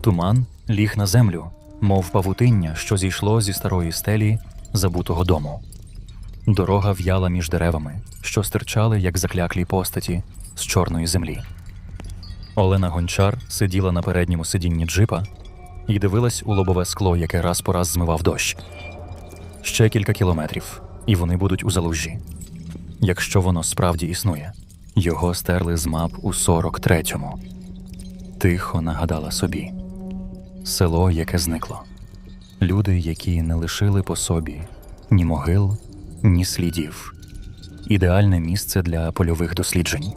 Туман ліг на землю, мов павутиння, що зійшло зі старої стелі забутого дому. Дорога в'яла між деревами, що стирчали, як закляклі постаті з чорної землі. Олена Гончар сиділа на передньому сидінні джипа і дивилась у лобове скло, яке раз по раз змивав дощ. Ще кілька кілометрів, і вони будуть у залужжі. Якщо воно справді існує, його стерли з мап у 43-му. Тихо нагадала собі село, яке зникло, люди, які не лишили по собі ні могил, ні слідів. Ідеальне місце для польових досліджень.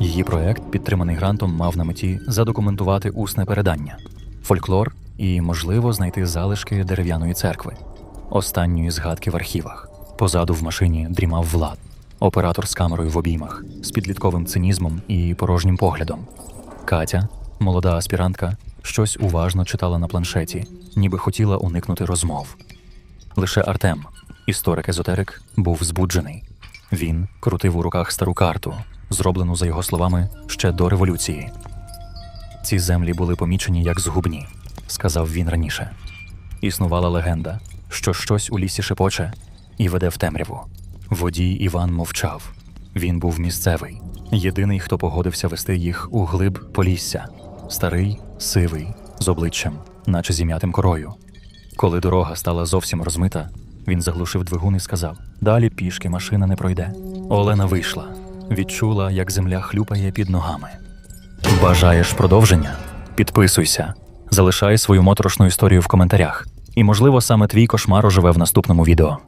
Її проект, підтриманий грантом, мав на меті задокументувати усне передання, фольклор і, можливо, знайти залишки дерев'яної церкви, останньої згадки в архівах. Позаду в машині дрімав влад, оператор з камерою в обіймах, з підлітковим цинізмом і порожнім поглядом. Катя, молода аспірантка, щось уважно читала на планшеті, ніби хотіла уникнути розмов. Лише Артем, історик-езотерик, був збуджений. Він крутив у руках стару карту, зроблену, за його словами, ще до революції. Ці землі були помічені як згубні, сказав він раніше. Існувала легенда, що щось у лісі шепоче і веде в темряву. Водій Іван мовчав. Він був місцевий, єдиний, хто погодився вести їх у глиб полісся, старий, сивий, з обличчям, наче зім'ятим корою. Коли дорога стала зовсім розмита, він заглушив двигун і сказав: Далі пішки машина не пройде. Олена вийшла, відчула, як земля хлюпає під ногами. Бажаєш продовження? Підписуйся, залишай свою моторошну історію в коментарях. І, можливо, саме твій кошмар оживе в наступному відео.